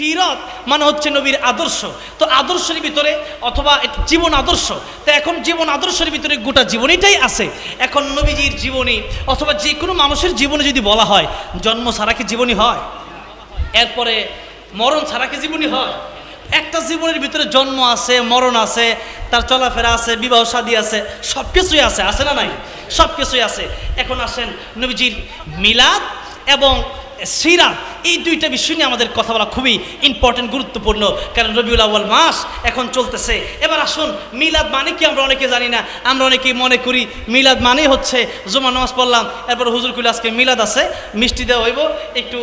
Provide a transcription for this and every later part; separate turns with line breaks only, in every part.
সিরত মানে হচ্ছে নবীর আদর্শ। তো আদর্শের ভিতরে অথবা জীবন আদর্শ। তো এখন জীবন আদর্শের ভিতরে গোটা জীবনীটাই আছে। এখন নবীজির জীবনী অথবা যে কোনো মানুষের জীবনে যদি বলা হয়, জন্ম ছাড়া কি জীবনী হয়? এরপরে মরণ ছাড়া কি জীবনী হয়? একটা জীবনের ভিতরে জন্ম আছে, মরণ আছে, তার চলাফেরা আছে, বিবাহ শাদী আছে সব কিছুই আছে আছে না নাই? সব কিছুই আছে। এখন আসেন নবীজির মিলাদ এবং সিরাত, এই দুইটা বিষয় নিয়ে আমাদের কথা বলা খুবই ইম্পর্টেন্ট গুরুত্বপূর্ণ। কারণ রবিউল আউ্বাল মাস এখন চলতেছে। এবার আসুন, মিলাদ মানে কি আমরা অনেকে জানি না। আমরা অনেকেই মনে করি মিলাদ মানেই হচ্ছে জুমা নামাজ পড়লাম, এরপর হুজুর কুলি আজকে মিলাদ আছে, মিষ্টি দেওয়া হইব, একটু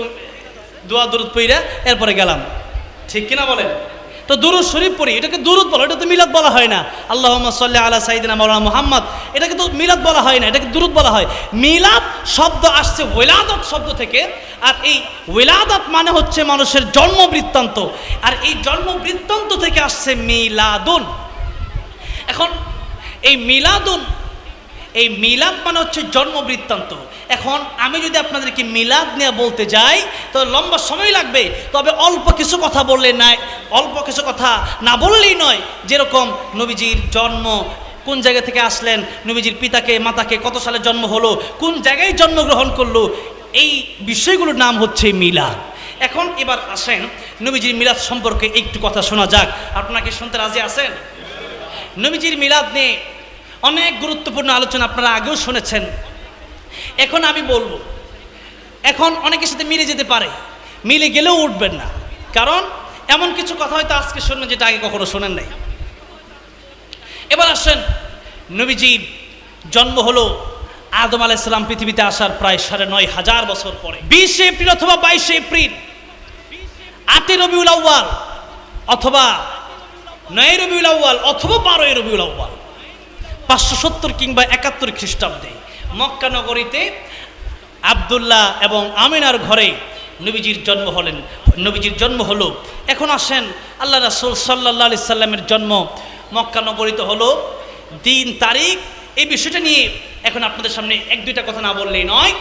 দোয়া দরুদ পইরা, এরপরে গেলাম। ঠিক কিনা বলেন? তো দুরুদ শরীফ পড়ি, এটাকে দুরুদ বলো এটা তো মিলাদ বলা হয় না। আল্লাহ সাল্লাহ আলা সাইদিনা মৌলানা মোহাম্মদ, এটাকে তো মিলাদ বলা হয় না, এটাকে দুরুদ বলা হয়। মিলাদ শব্দ আসছে, ওয়েলাদত শব্দ থেকে, আর এই ওয়েলাদত মানে হচ্ছে মানুষের জন্ম বৃত্তান্ত আর এই জন্ম বৃত্তান্ত থেকে আসছে মিলাদুন। এখন এই মিলাদুন এই মিলাদ মানে হচ্ছে জন্ম বৃত্তান্ত এখন আমি যদি আপনাদেরকে মিলাদ নিয়ে বলতে যাই, তো লম্বা সময় লাগবে, তবে অল্প কিছু কথা বললে নাই, অল্প কিছু কথা না বললেই নয়, যেরকম নবীজির জন্ম, কোন জায়গা থেকে আসলেন, নবীজির পিতাকে, মাতাকে, কত সালে জন্ম হলো, কোন জায়গায় জন্মগ্রহণ করল, এই বিষয়গুলোর নাম হচ্ছে মিলাদ। এখন এবার আসেন, নবীজির মিলাদ সম্পর্কে একটু কথা শোনা যাক। আপনাকে শুনতে রাজি আছেন? নবীজির মিলাদ নিয়ে অনেক গুরুত্বপূর্ণ আলোচনা আপনারা আগেও শুনেছেন। এখন আমি বলব, এখন অনেকের সাথে মিলে যেতে পারে, মিলে গেলেও উঠবেন না। কারণ এমন কিছু কথা হয়তো আজকে শুনবেন যেটা আগে কখনো শোনেন নাই। এবার আসেন নবীজির জন্ম হলো আদম আলাইসালাম পৃথিবীতে আসার প্রায় সাড়ে নয় হাজার বছর পরে। বিশে এপ্রিল অথবা বাইশে এপ্রিল আটই রবিউল আউ্বাল অথবা নয় রবিউল আউ্বাল অথবা বারোই রবিউল আউ্বাল পাঁচশো সত্তর কিংবা একাত্তর খ্রিস্টাব্দে মক্কা নগরীতে আবদুল্লাহ এবং আমিনার ঘরে নবীজির জন্ম হলেন, নবীজির জন্ম হলো। এখন আসেন, আল্লাহ রাসুল সাল্লাহ আলি সাল্লামের জন্ম মক্কা নগরীতে হলো। দিন, তারিখ, এই বিষয়টা নিয়ে এখন আপনাদের সামনে এক, দুইটা কথা না বললেই নয়।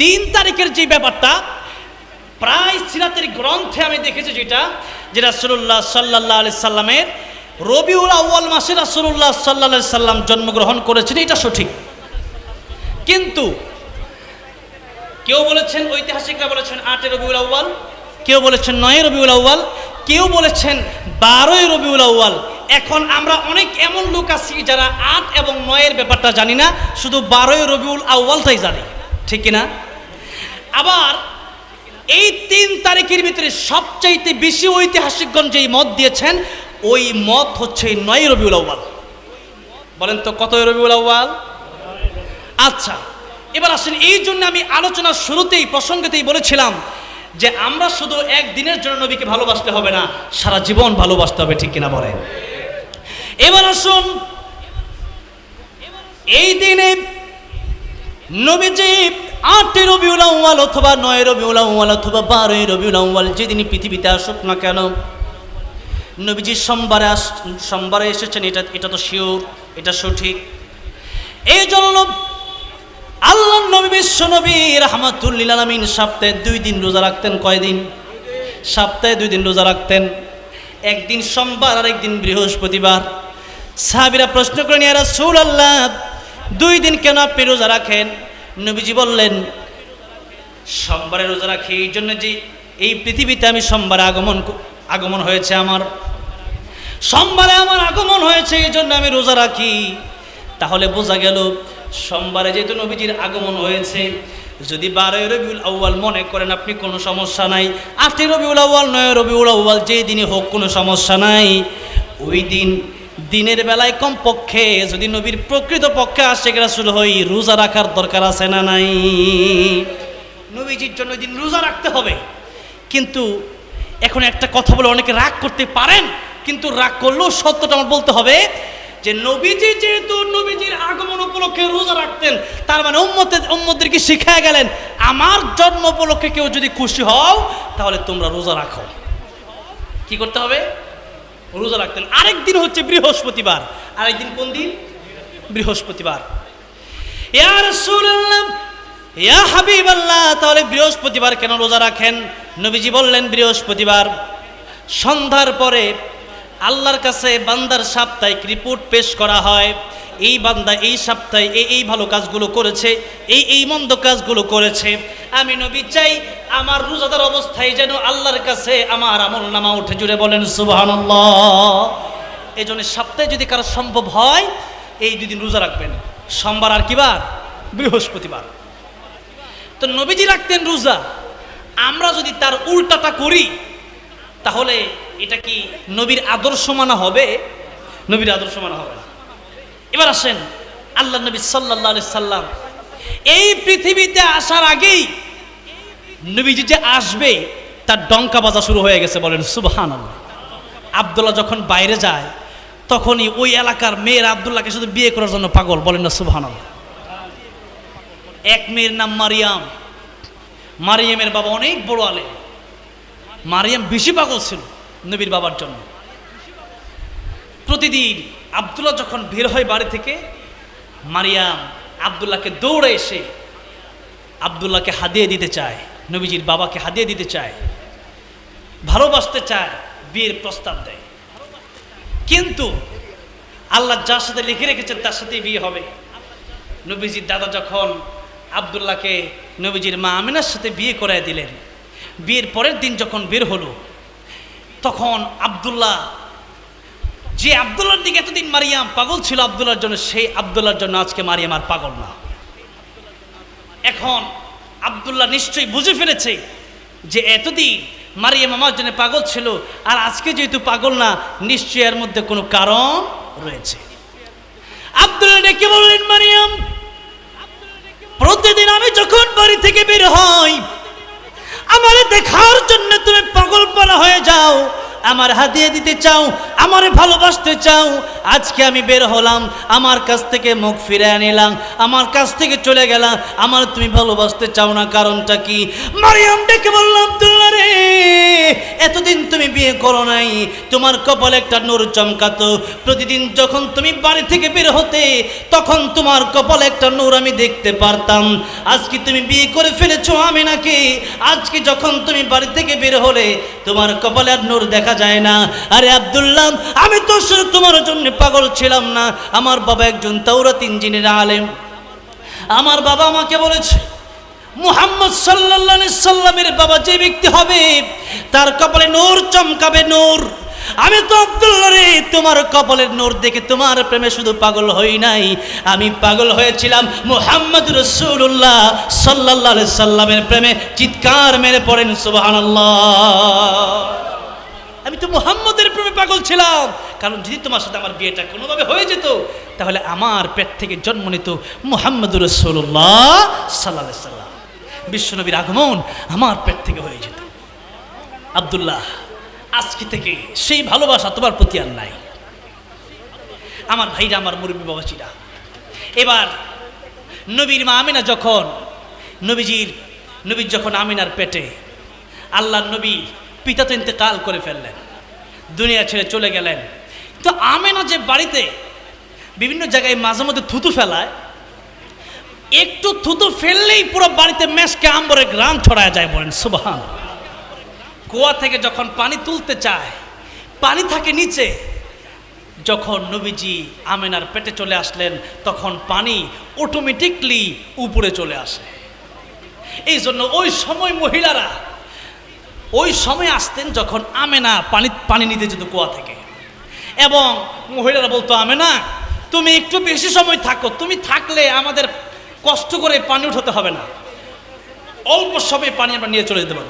দিন, তারিখের যে ব্যাপারটা, প্রায় সিরাতের গ্রন্থে আমি দেখেছি যেটা, যে রাসুল্লাহ সাল্লাহ আলি সাল্লামের রবিউল আউ্য়াল মাসে রাসুল্লাহ সাল্লাহ সাল্লাম জন্মগ্রহণ করেছেন, এটা সঠিক। কিন্তু কেউ বলেছেন, ঐতিহাসিকরা বলেছেন আটে রবিউল আউ্য়াল, কেউ বলেছেন নয় রবিউল আউ্য়াল, কেউ বলেছেন বারোই রবিউল আউ্য়াল। এখন আমরা অনেক এমন লোক আছি যারা আট এবং নয়ের ব্যাপারটা জানি না, শুধু বারোই রবিউল আউ্য়ালটাই জানি। ঠিক কিনা? আবার এই তিন তারিখের ভিতরে সবচাইতে বেশি ঐতিহাসিকগণ যেই মত দিয়েছেন ওই মত হচ্ছে নয় রবিউল আউ্বাল বলেন তো কত রবিউল আউ্বাল আচ্ছা এবার আসেন, এই জন্য আমি আলোচনার শুরুতেই, প্রসঙ্গতেই বলেছিলাম যে আমরা শুধু একদিনের জন্য নবীকে ভালোবাসতে হবে না, সারা জীবন ভালোবাসতে হবে, ঠিক কিনা বলেন? এবার আসুন, এই দিনে নবীজি আটই রবিউল আউ্বাল অথবা নয় রবিউল আউ্বাল অথবা বারোই রবিউল আউ্বাল যেদিন পৃথিবীতে আসুক না কেন নবীজি সোমবারে আস, সোমবারে এসেছেন, এটা এটা তো শিওর এটা সঠিক। এই জন্য আল্লাহ নবী, বিশ্ব নবী রহমাতুল্লিল আলমিন সপ্তাহে দুই দিন রোজা রাখতেন, কয়দিন? সপ্তাহে দুই দিন রোজা রাখতেন। একদিন সোমবার আর একদিন বৃহস্পতিবার। সাহাবিরা প্রশ্ন করেন ইয়ারা সুল আল্লাহ দুই দিন কেন আপনি রোজা রাখেন? নবীজি বললেন, সোমবারে রোজা রাখি এই জন্য যে এই পৃথিবীতে আমি সোমবারে আগমন আগমন হয়েছে আমার। সোমবারে আমার আগমন হয়েছে, এই জন্য আমি রোজা রাখি। তাহলে বোঝা গেল, সোমবারে যেহেতু নবীজির আগমন হয়েছে, যদি বারোই রবিউল আউ্বাল মনে করেন আপনি, কোনো সমস্যা নাই। আটই রবিউল আউ্বাল নয় রবিউল আউ্বাল যেই দিনই হোক, কোনো সমস্যা নাই। ওই দিন, দিনের বেলায় কমপক্ষে যদি নবীর প্রকৃত পক্ষে আশেখ রাসুল হই, রোজা রাখার দরকার আছে না নাই? নবীজির জন্য দিন রোজা রাখতে হবে। কিন্তু এখন একটা কথা বলে অনেকে রাগ করতে পারেন, কিন্তু রাগ করলেও সত্যটা আমার বলতে হবে যে নবীজি যেহেতু নবীজির আগমন উপলক্ষে রোজা রাখতেন, তার মানে উম্মতের উম্মদেরকে শিখায় গেলেন, আমার জন্ম উপলক্ষে কেউ যদি খুশি হও, তাহলে তোমরা রোজা রাখো। কি করতে হবে? রোজা রাখতেন। আরেক দিন হচ্ছে বৃহস্পতিবার। আরেকদিন কোন দিন? বৃহস্পতিবার। ইয়া হাবিব আল্লাহ তাহলে বৃহস্পতিবার কেন রোজা রাখেন? নবীজি বললেন, বৃহস্পতিবার। সন্ধ্যার পরে আল্লাহর কাছে বান্দার সাপ্তাহিক রিপোর্ট পেশ করা হয়। এই বান্দা এই সপ্তাহে এই এই ভালো কাজগুলো করেছে এই এই মন্দ কাজগুলো করেছে। আমি নবী চাই, আমার রোজাদার অবস্থায় যেন আল্লাহর কাছে আমার আমল নামা উঠে। জুড়ে বলেন, সুবহানাল্লাহ। এই জন্য সপ্তাহে যদি কারও সম্ভব হয়, এই দুদিন রোজা রাখবেন। সোমবার আর কিবার বৃহস্পতিবার। তো নবীজি রাখতেন রোজা। আমরা যদি তার উল্টাটা করি, তাহলে এটা কি নবীর আদর্শ মানা হবে? নবীর আদর্শ মানা হবে এবার আসেন, আল্লাহ নবী সাল্লাহ সাল্লাম, এই পৃথিবীতে আসার আগেই নবীজি যে আসবে, তার ডঙ্কা বাজা শুরু হয়ে গেছে, বলেন সুবহান আবদুল্লাহ যখন বাইরে যায়, তখনই ওই এলাকার মেয়ের আবদুল্লাহকে শুধু বিয়ে করার জন্য পাগল, বলেন না সুবহান এক মেয়ের নাম মারিয়াম। মারিয়ামের বাবা অনেক বড় আলে মারিয়াম বেশি পাগল ছিল নবীর বাবার জন্য। প্রতিদিন আবদুল্লাহ যখন বের হয় বাড়ি থেকে, মারিয়াম আবদুল্লাহকে দৌড়ে এসে আবদুল্লাহকে হাদিয়ে দিতে চায়, নবীজির বাবাকে হাদিয়ে দিতে চায়, ভালোবাসতে চায়, বিয়ের প্রস্তাব দেয়। কিন্তু আল্লাহ যার সাথে লিখে রেখেছেন তার সাথেই বিয়ে হবে। নবীজির দাদা যখন আবদুল্লাহকে নবীজির মা আমিনার সাথে বিয়ে করায় দিলেন। বিয়ের পরের দিন যখন বের হলো, তখন আবদুল্লাহ, যে আবদুল্লার দিকে এতদিন মারিয়াম পাগল ছিল আবদুল্লার জন্য সেই আবদুল্লার জন্য আজকে মারিয়াম আর পাগল না। এখন আবদুল্লাহ নিশ্চয়ই বুঝে ফেলেছে যে এতদিন মারিয়াম আমার জন্য পাগল ছিল, আর আজকে যেহেতু পাগল না, নিশ্চয়ই এর মধ্যে কোনো কারণ রয়েছে। আবদুল্লাহ ডেকে বললেন, মারিয়াম প্রতিদিন আমি যখন বাড়ি থেকে বের হই, আমার দেখার জন্য তুমি পাগল পালা হয়ে যাও। আমার হাতিয়ে দিতে চাও, আমারে ভালোবাসতে চাও, আজকে আমি বের হলাম, আমার কাছ থেকে মুখ ফিরে আনিলাম আমার কাছ থেকে চলে গেলাম, আমার তুমি ভালোবাসতে চাও না, কারণটা কি? মারিয়াম ডেকে বললাম আব্দুল্লাহ রে, এতদিন তুমি বিয়ে করো নাই, তোমার কপালে একটা নূর চমকাতো, প্রতিদিন যখন তুমি বাড়ি থেকে বের হতে, তখন তোমার কপালে একটা নূর আমি দেখতে পারতাম, আজকে তুমি বিয়ে করে ফেলেছো আমি নাকি? আজকে যখন তুমি বাড়ি থেকে বের হলে, তোমার কপালে আর নূর দেখা যায় না। আরে আব্দুল্লাহ, আমি তো শুধু তোমার জন্য পাগল ছিলাম না। আমার বাবা একজন তাওরাত ইঞ্জিনিয়ার আলেম। আমার বাবা আমাকে বলেছে, মুহাম্মদ আলাইহি সাল্লামের বাবা যে ব্যক্তি হবে, তার কপালে নূর চমকাবে, নূর। আমি তো আব্দুল্লাহ রে, তোমার কপালের নূর দেখে তোমার প্রেমে শুধু পাগল হই নাই। আমি পাগল হয়েছিলাম মুহাম্মদ রসুল্লাহ আলাইহি সাল্লামের প্রেমে। চিৎকার মেরে পড়েন, সুবহানাল্লাহ। আমি তো মুহাম্মদের প্রেমে পাগল ছিলাম। কারণ যদি তোমার সাথে আমার বিয়েটা কোনোভাবে হয়ে যেত, তাহলে আমার পেট থেকে জন্ম নিত মুহাম্মদুর রসুল্লাহ সাল্লাহ সাল্লাম। বিশ্বনবীর আগমন আমার পেট থেকে হয়ে যেত। আব্দুল্লাহ, আজকে থেকে সেই ভালোবাসা তোমার প্রতি আর নাই। আমার ভাইরা, আমার মুরব্বী বাবাজিরা, এবার নবীর মা আমিনা যখন, নবীজির, নবীর যখন আমিনার পেটে আল্লাহ নবী পিতা তো ইন্তেকাল করে ফেললেন। দুনিয়া ছেড়ে চলে গেলেন। তো আমেনা যে বাড়িতে বিভিন্ন জায়গায় মাঝে মধ্যে থুতু ফেলায়, একটু থুতু ফেললেই পুরো বাড়িতে মেশকে আম্বরে গ্রাম ছড়ায় যায় বলেন, সুবহান। কুয়া থেকে যখন পানি তুলতে চায়, পানি থাকে নিচে, যখন নবীজি আমেনার পেটে চলে আসলেন, তখন পানি অটোমেটিকলি উপরে চলে আসে। এই জন্য ওই সময় মহিলারা ওই সময় আসতেন যখন আমেনা পানি পানি নিতে যেত কুয়া থেকে। এবং মহিলারা বলতো, আমেনা, তুমি একটু বেশি সময় থাকো। তুমি থাকলে আমাদের কষ্ট করে পানি উঠাতে হবে না। অল্প সময়ে পানি আমরা নিয়ে চলে যেতে পারব।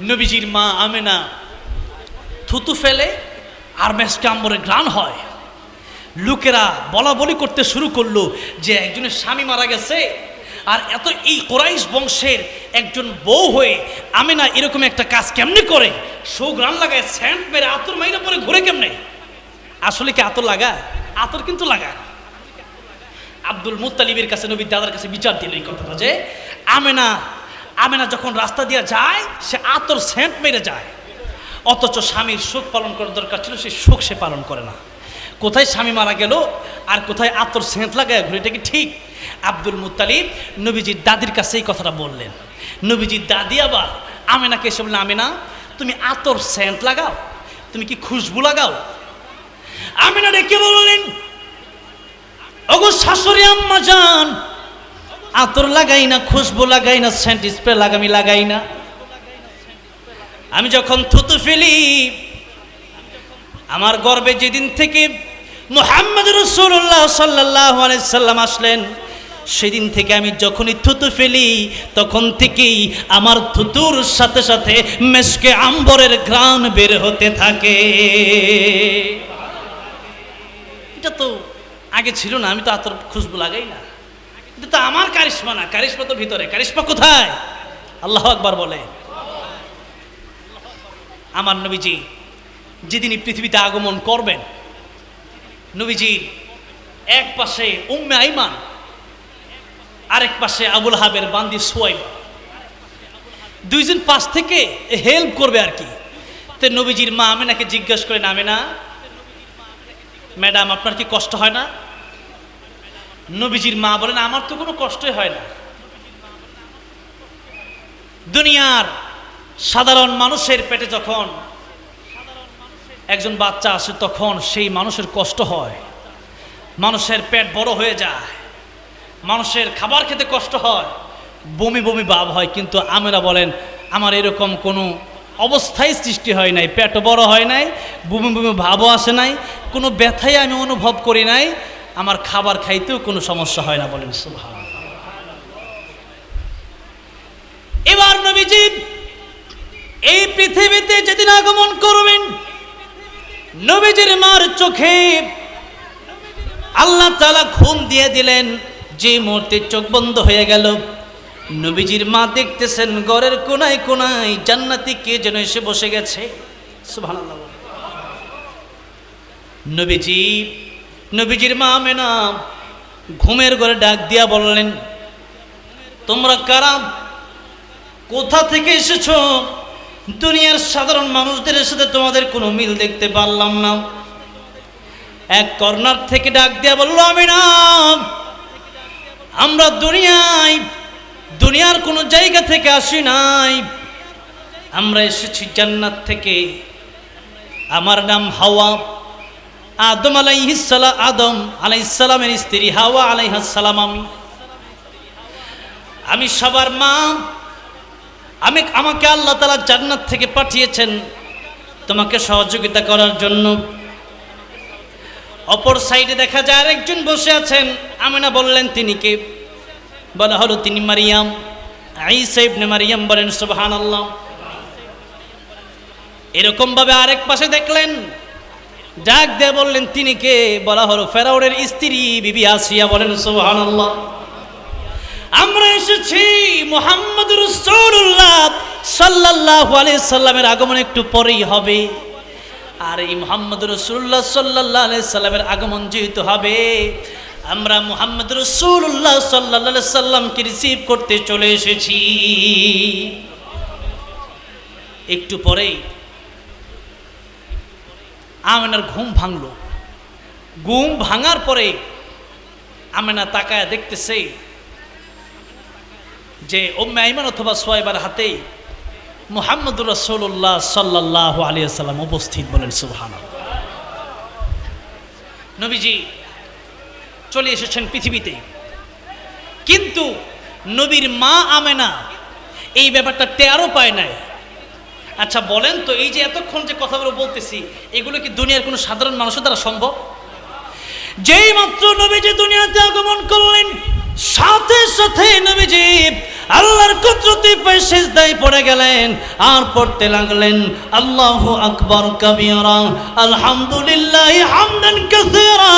নবীজির মা আমেনা থুতু ফেলে আর মেসকে আম্বরে গ্রান হয়। লোকেরা বলা বলি করতে শুরু করল যে একজনের স্বামী মারা গেছে আর এত এই কোরাইশ বংশের একজন বউ হয়ে আমি না এরকম একটা কাজ কেমনি করে? সৌগ্রাম লাগায়, স্যান্ড মেরে আতর মাইনা পরে ঘুরে কেমনে? আসলে কি আতর লাগা আতর কিন্তু লাগা। আব্দুল মুত্তালিবের কাছে, নবীর দাদার কাছে বিচার দিল এই কথাটা যে, আমেনা আমেনা যখন রাস্তা দিয়ে যায়, সে আতর সেন্ট মেরে যায়। অথচ স্বামীর সুখ পালন করার দরকার ছিল, সে সুখ সে পালন করে না। কোথায় স্বামী মারা গেল? আর কোথায় আতর সেঁত লাগায় ঘুরে, এটা কি ঠিক? আব্দুল মুত্তালিব নবীজির দাদির কাছে এই কথাটা বললেন। নবীজির দাদি আবার আমেনাকে এসে বললেন আমেনা তুমি আতর সেন্ট লাগাও, তুমি কি খুশবু লাগাও? আমি না ডেকে বললেন, ওগো শাশুড়ি আম্মা যান আতর লাগাই না, খুশবু লাগাই না, সেন্ট স্প্রে লাগামি লাগাই না। আমি যখন থুতু ফেলি, আমার গর্বে যেদিন থেকে মোহাম্মদ রসুল্লাহ সাল্লাহ সাল্লাম আসলেন। সেদিন থেকে আমি যখনই থুতু ফেলি, তখন থেকেই আমার থুতুর সাথে সাথে মেসকে আম্বরের ঘ্রাণ বের হতে থাকে। এটা তো আগে ছিল না, আমি তো আতর খুশবু লাগাই না। এটা তো আমার কারিশ্মা না, কারিশ্মা তো ভিতরে। কারিশ্মা কোথায়? আল্লাহ আকবার বলে আমার নবীজি যেদিনই পৃথিবীতে আগমন করবেন নবীজির এক পাশে উম্মে আইমান, আরেক পাশে আবুল হাবের বান্দি সোয়াইবা। দুইজন পাশ থেকে হেল্প করবে আর কি। তো নবীজির মা আমেনাকে জিজ্ঞেস করে নামে না ম্যাডাম, আপনার কি কষ্ট হয় না? নবীজির মা বলেন, আমার তো কোনো কষ্টই হয় না। দুনিয়ার সাধারণ মানুষের পেটে যখন একজন বাচ্চা আসে, তখন সেই মানুষের কষ্ট হয়। মানুষের পেট বড় হয়ে যায়। মানুষের খাবার খেতে কষ্ট হয়। বমি বমি ভাব হয়, কিন্তু আমেরা বলেন, আমার এরকম কোনো অবস্থায় সৃষ্টি হয় নাই, পেট বড় হয় নাই, বমি বমি ভাবও আসে নাই, কোনো ব্যথাই আমি অনুভব করি নাই, আমার খাবার খাইতেও কোনো সমস্যা হয় না, বলেন সুভাষ এবার নবীজি, এই পৃথিবীতে যেদিন আগমন করবেন নবীজির মার চোখে আল্লাহ তালা ঘুম দিয়ে দিলেন। যে মুহূর্তে চোখ বন্ধ হয়ে গেল। নবীজির মা দেখতেছেন ঘরের কোনায় কোনায় জান্নাতি কে যেন এসে বসে গেছে। নবীজি, নবীজির মা মেনা ঘুমের ঘরে ডাক দিয়া বললেন, তোমরা কারা? কোথা থেকে এসেছ? দুনিয়ার সাধারণ মানুষদের সাথে তোমাদের কোনো মিল দেখতে পারলাম না। এক কর্নার থেকে ডাক দিয়া বলল আমি না আমরা দুনিয়ায়, দুনিয়ার কোনো জায়গা থেকে আসি নাই। আমরা এসেছি জান্নাত থেকে। আমার নাম হাওয়া। আদম আলাইহিসালা আদম আলাইসালামের স্ত্রী হাওয়া আলাইহাসালাম আমি। আমি সবার মা আমি আমাকে আল্লাহ তালা জান্নাত থেকে পাঠিয়েছেন তোমাকে সহযোগিতা করার জন্য। অপর সাইডে দেখা যায় আরেকজন বসে আছেন। আমিনা বললেন, তিনি কে? বলা হলো, তিনি মারিয়াম। আইসা ইবনে মারিয়াম বলেন সুবহান আল্লাহ এরকম ভাবে আরেক পাশে দেখলেন, ডাক দিয়ে বললেন, তিনি কে? বলা হলো ফেরাউরের স্ত্রী বিবি আসিয়া বলেন সুবহান আল্লাহ আমরা এসেছি মোহাম্মদ রসুল্লাহ সাল্লাল্লাহু আলাইহি সাল্লামের আগমন একটু পরেই হবে। আর এই মোহাম্মদ রসুল্লাহ সাল্লাহ আলাই সাল্লামের আগমন যেহেতু হবে, আমরা মোহাম্মদ রসুল্লাহ সাল্লাহ সাল্লামকে রিসিভ করতে চলে এসেছি। একটু পরেই আমেনার ঘুম ভাঙলো। ঘুম ভাঙার পরে আমেনা তাকায় দেখতেছে যে ওম্মে আইমান অথবা সোয়াইবার হাতেই মোহাম্মদুর রসুল্লাহ সাল্লাহ আলিয়া সাল্লাম উপস্থিত বলেন সুবহান নবীজি চলে এসেছেন পৃথিবীতে। কিন্তু নবীর মা আমেনা এই ব্যাপারটা টেরও পায় নাই। আচ্ছা বলেন তো, এই যে এতক্ষণ যে কথাগুলো বলতেছি, এগুলো কি দুনিয়ার কোনো সাধারণ মানুষের দ্বারা সম্ভব? যেই মাত্র নবীজি দুনিয়াতে আগমন করলেন, সাথে সাথে নবীজি আল্লাহর কুদরতি পায়ে সেজদায় পড়ে গেলেন, আর পড়তে লাগলেন, আল্লাহু আকবার কাবীরা, আলহামদুলিল্লাহ হামদান কাসীরা,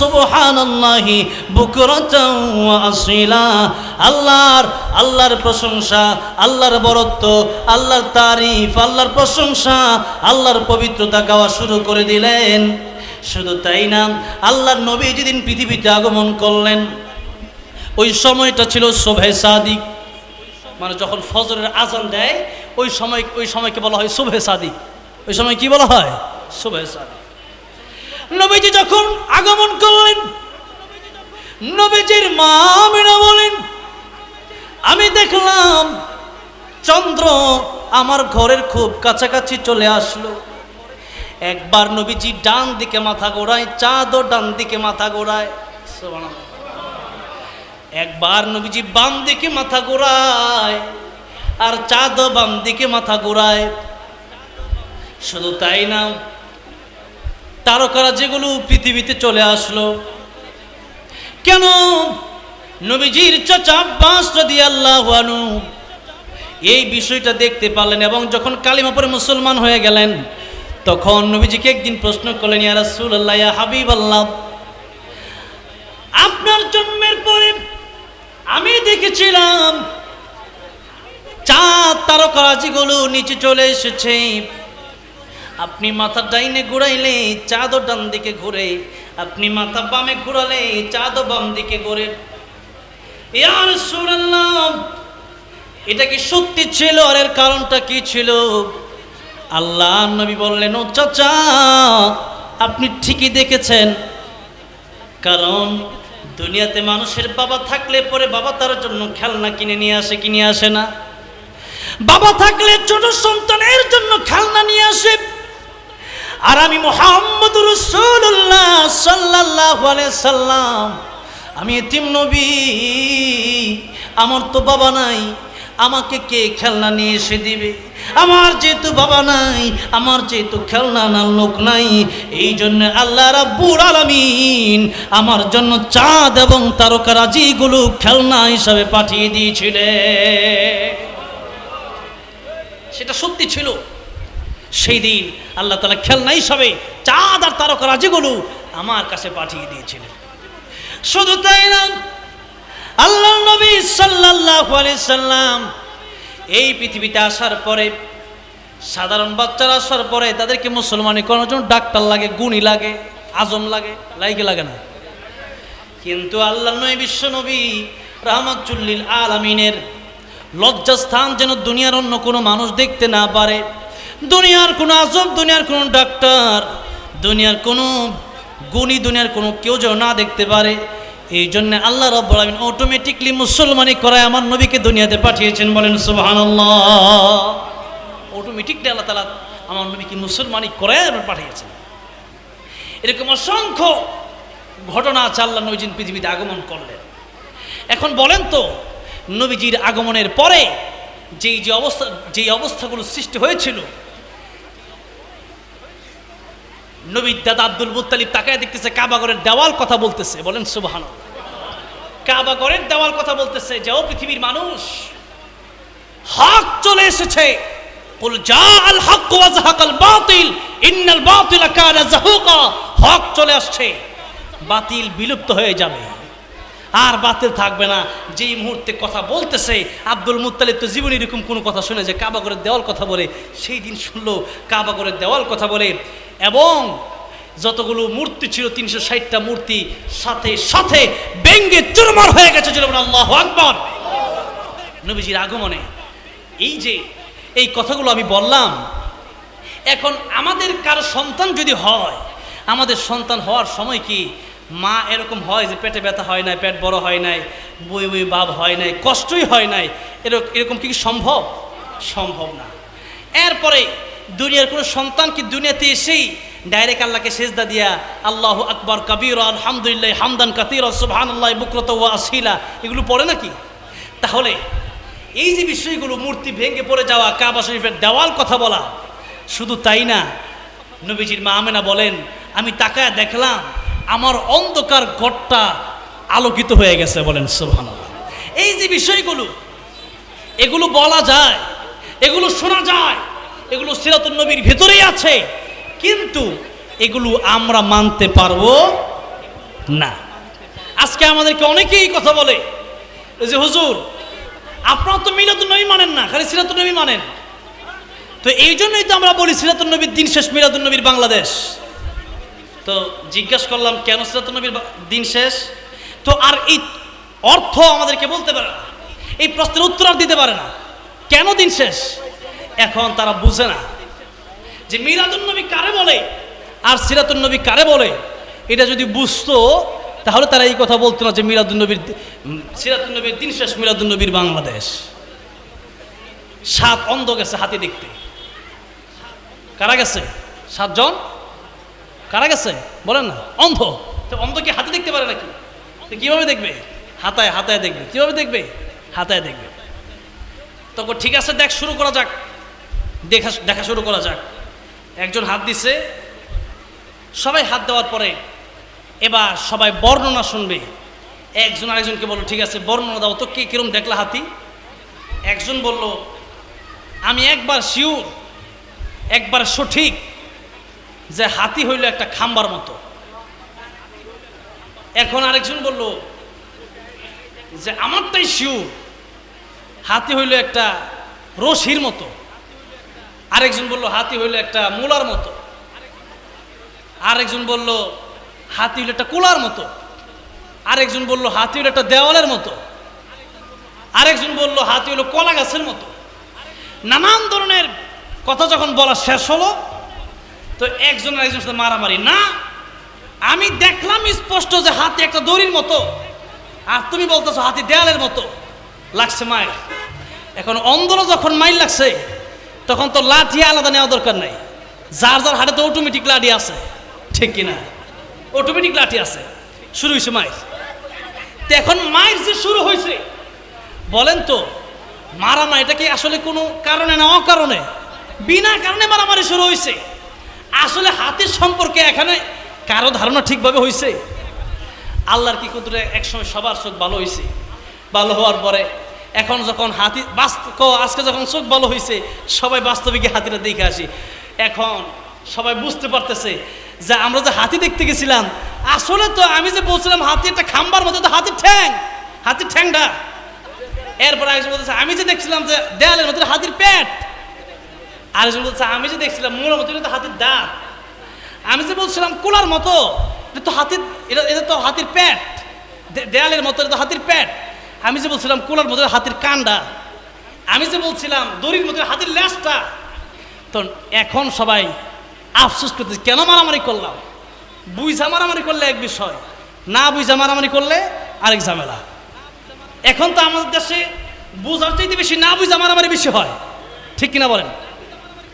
সুবহানাল্লাহি বুকরাতাও ওয়া আসিলা। আল্লাহর আল্লাহর প্রশংসা, আল্লাহর বরত্ব, আল্লাহর তারিফ, আল্লাহর প্রশংসা, আল্লাহর পবিত্রতা গাওয়া শুরু করে দিলেন। শুধু তাই না, আল্লাহর নবী যেদিন পৃথিবীতে আগমন করলেন, ওই সময়টা ছিল শোভে সাদিক। মানে যখন ফজরের আজান দেয়, ওই সময়, ওই সময়কে বলা হয় শুভে সাদিক। ওই সময় কি বলা হয়? শোভে সাদিক। নবীজি যখন আগমন করলেন, নবীজির মা আমিনা বলেন, আমি দেখলাম চন্দ্র আমার ঘরের খুব কাছাকাছি চলে আসলো। একবার নবীজি ডান দিকে মাথা গোড়ায় চাঁদও ডান দিকে মাথা গোড়ায়। একবার নবীজি বাম দিকে মাথা গোড়ায় আর চাঁদও বাম দিকে মাথা গোড়ায় শুধু তাই না, তারকারা যেগুলো পৃথিবীতে চলে আসলো, কেন নবীজির চাচা আব্বাস রাদিয়াল্লাহু আনহু এই বিষয়টা দেখতে পারলেন এবং যখন কালিমা পরে মুসলমান হয়ে গেলেন, তখন নবীজিকে একদিন প্রশ্ন করলেন, ইয়া রাসূলুল্লাহ, ইয়া হাবিবাল্লাহ, আপনার জন্মের পরে আমি দেখেছিলাম। চাঁদ তারকারাজিগুলো নিচে চলে এসেছে। আপনি মাথা ডাইনে ঘুরাইলে চাঁদও ডান দিকে ঘুরে। আপনি মাথা বামে ঘুরালে চাঁদও বাম দিকে ঘুরে। ইয়ার সুরাল্লাহ এটা কি সত্যি ছিল আর এর কারণটা কি ছিল? আল্লাহ নবী বললেন, ও চাচা, আপনি ঠিকই দেখেছেন। কারণ দুনিয়াতে মানুষের বাবা থাকলে পরে বাবা তার জন্য খেলনা কিনে নিয়ে আসে কিনে আসে না? বাবা থাকলে ছোট সন্তানের জন্য খেলনা নিয়ে আসে। আর আমি মোহাম্মদ রসুল্লাহ সাল্লাহ সাল্লাম। আমি এতিম নবী। আমার তো বাবা নাই। আমাকে কে খেলনা নিয়ে এসে দিবে? আমার যেহেতু বাবা নাই, আমার যেহেতু খেলনা আনার লোক নাই, এই জন্য আল্লাহ রাব্বুল আলামিন আমার জন্য চাঁদ এবং তারকারাজিগুলো খেলনা হিসাবে পাঠিয়ে দিয়েছিলেন। সেটা সত্যি ছিল। সেই দিন আল্লাহ তালা খেলনা হিসাবে চাঁদ আর তারকারাজিগুলো আমার কাছে পাঠিয়ে দিয়েছিলেন। শুধু তাই না আল্লাহ নবী আলাইহি সাল্লাম এই পৃথিবীতে আসার পরে, সাধারণ বাচ্চারা আসার পরে তাদেরকে মুসলমানি করানোর জন্য ডাক্তার লাগে, গুণী লাগে, আজম লাগে লাইকে লাগে না। কিন্তু আল্লাহ নবী বিশ্ব নবী রাহমাতুল্লিল আলামিনের লজ্জাস্থান যেন দুনিয়ার অন্য কোনো মানুষ দেখতে না পারে। দুনিয়ার কোনো আজম, দুনিয়ার কোনো ডাক্তার, দুনিয়ার কোনো গুণী, দুনিয়ার কোনো কেউ যেন না দেখতে পারে। এই জন্য আল্লাহ রব্বুল আলামিন অটোমেটিকলি মুসলমানি করায় আমার নবীকে দুনিয়াতে পাঠিয়েছেন বলেন, সুবহানাল্লাহ। অটোমেটিকলি আল্লাহ তালা আমার নবীকে মুসলমানি করায় পাঠিয়েছেন। এরকম অসংখ্য ঘটনা আছে আল্লাহ নবীজিন পৃথিবীতে আগমন করলেন। এখন বলেন তো, নবীজির আগমনের পরে যেই যে অবস্থা, যেই অবস্থাগুলো সৃষ্টি হয়েছিল নবীর দাদা আব্দুল মুত্তালিব তাকায় দেখতেছে কাবাগরের দেওয়াল কথা বলতেছে। বলেন সুবাহান কাবাগরের দেওয়াল কথা বলতেছে, যে ও পৃথিবীর মানুষ, হক চলে এসেছে। হক চলে আসছে, বাতিল বিলুপ্ত হয়ে যাবে। আর বাতিল থাকবে না। যেই মুহূর্তে কথা বলতেছে, আব্দুল মুত্তালিব তো জীবনে এরকম কোনো কথা শুনে যে কাবাগরের দেওয়াল কথা বলে, সেই দিন শুনলো কাবাগরের দেওয়াল কথা বলে এবং যতগুলো মূর্তি ছিল, তিনশো ষাটটা মূর্তি সাথে সাথে ব্যঙ্গে চুরমার হয়ে গেছে আল্লাহ আকবর। নবীজির আগমনে। এই যে, এই কথাগুলো আমি বললাম, এখন আমাদের কারও সন্তান যদি হয়, আমাদের সন্তান হওয়ার সময় কি মা এরকম হয় যে পেটে ব্যথা হয় নাই, পেট বড় হয় নাই, বই বই বাপ হয় নাই, কষ্টই হয় নাই এরকম এরকম কি সম্ভব? সম্ভব না। এরপরে দুনিয়ার কোনো সন্তান কি দুনিয়াতে এসেই ডাইরেক্ট আল্লাহকে সেজদা দিয়া, আল্লাহ আকবর, কবির, আলহামদুলিল্লাহ, হামদান কাতির সুবহান আল্লাহ বুকরত ওয়া আসিলা, এগুলো পড়ে নাকি? তাহলে এই যে বিষয়গুলো মূর্তি ভেঙে পড়ে যাওয়া, কাবা শরীফের দেওয়াল কথা বলা, শুধু তাই না, নবীজির মা আমেনা বলেন, আমি তাকায় দেখলাম, আমার অন্ধকার ঘরটা আলোকিত হয়ে গেছে, বলেন সুবহান এই যে বিষয়গুলো, এগুলো বলা যায়, এগুলো শোনা যায় এগুলো সিরাতুল নবীর ভেতরেই আছে। কিন্তু এগুলো আমরা মানতে পারব না। আজকে আমাদেরকে অনেকেই কথা বলে যে, হুজুর, আপনারা তো মিলাতুল নবী মানেন না, খালি সিরাতুল নবী মানেন। তো এই জন্যই তো আমরা বলি সিরাতুল নবীর দিন শেষ মিলাদুল নবীর বাংলাদেশ। তো জিজ্ঞাসা করলাম, কেন সিরাতুল নবীর দিন শেষ? তো আর এই অর্থ আমাদেরকে বলতে পারে না। এই প্রশ্নের উত্তর আর দিতে পারে না। কেন দিন শেষ? এখন তারা বুঝে না যে মিরাদুল নবী কারে বলে আর সিরাতুল নবী কারে বলে? এটা যদি বুঝতো, তাহলে তারা এই কথা বলতো না যে মিরাদুল নবীর সিরাতুল নবীর দিন শেষ মিরাদুল নবীর বাংলাদেশ। সাত অন্ধ গেছে হাতি দেখতে। কারা গেছে? সাতজন? কারা গেছে? বলেন না। অন্ধ। তো অন্ধ কি হাতি দেখতে পারে নাকি? কীভাবে দেখবে? হাতায় হাতায় দেখবে। কীভাবে দেখবে? হাতায় দেখবে। তখন ঠিক আছে, দেখ, শুরু করা যাক। দেখা দেখা শুরু করা যাক। একজন হাত দিছে। সবাই হাত দেওয়ার পরে এবার সবাই বর্ণনা শুনবে। একজন আরেকজনকে বলল, ঠিক আছে, বর্ণনা দাও। তো কে কিরম দেখলা হাতি? একজন বলল, আমি একবার শিওর, একবার সঠিক যে হাতি হইল একটা খাম্বার মতো। এখন আরেকজন বলল, যে আমারটাই শিওর, হাতি হইল একটা রশির মতো। আরেকজন বলল, হাতি হইল একটা মূলার মতো। আরেকজন বলল, হাতি হইল একটা কোলার মতো। আরেকজন বলল, হাতি হইল একটা দেওয়ালের মতো। আরেকজন বলল, হাতি হইল কলা গাছের মতো। নানান ধরনের কথা যখন বলা শেষ হলো, তো একজন আরেকজনের সাথে মারামারি। না, আমি দেখলাম স্পষ্ট যে হাতি একটা দড়ির মতো। আর তুমি বলতেছো হাতি দেয়ালের মতো। লাগছে মায়ের। এখন অন্ধরা যখন মাইল লাগছে। তখন তো লাঠি আলাদা নেওয়া দরকার নাই। যার যার হাতে তো অটোমেটিক লাঠি আছে। ঠিক কিনা? অটোমেটিক লাঠি আছে। শুরু হয়েছে মায়ের তো এখন মায়ের যে শুরু হয়েছে, বলেন তো, মারামারি এটা কি আসলে কোনো কারণে না অকারণে? বিনা কারণে মারামারি শুরু হয়েছে। আসলে হাতের সম্পর্কে এখানে কারও ধারণা ঠিকভাবে হয়েছে? আল্লাহর কি কুদরে একসময় সবার চোখ ভালো হয়েছে? ভালো হওয়ার পরে এখন যখন হাতি বাস্তব আজকে যখন চোখ ভালো হয়েছে সবাই বাস্তবিকে হাতিটা দেখে আসি। এখন সবাই বুঝতে পারতেছে যে আমরা যে হাতি দেখতে গেছিলাম, আসলে তো আমি যে বলছিলাম হাতি একটা খাম্বার মধ্যে তো হাতির ঠ্যাং, হাতির ঠ্যাংটা। এরপর একজন বলতেছে, আমি যে দেখছিলাম যে দেয়ালের মধ্যে হাতির পেট আরেকজন বলছে আমি যে দেখছিলাম মূলের মধ্যে তো হাতির দাঁত। আমি যে বলছিলাম কুলার মতো, এটা তো হাতির, এটা এটা তো হাতির পেট দেয়ালের মতো, এটা তো হাতির পেট আমি যে বলছিলাম কোলার মধ্যে হাতের কান্ডা, আমি যে বলছিলাম দড়ির মধ্যে হাতের ল্যাসটা তো এখন সবাই আফসোস করতেছে, কেন মারামারি করলাম? বুঝা মারামারি করলে এক বিষয়, না বুঝা মারামারি করলে আরেক ঝামেলা। এখন তো আমাদের দেশে বুঝার চাইতে বেশি না বুঝা মারামারি বেশি হয়। ঠিক কিনা বলেন?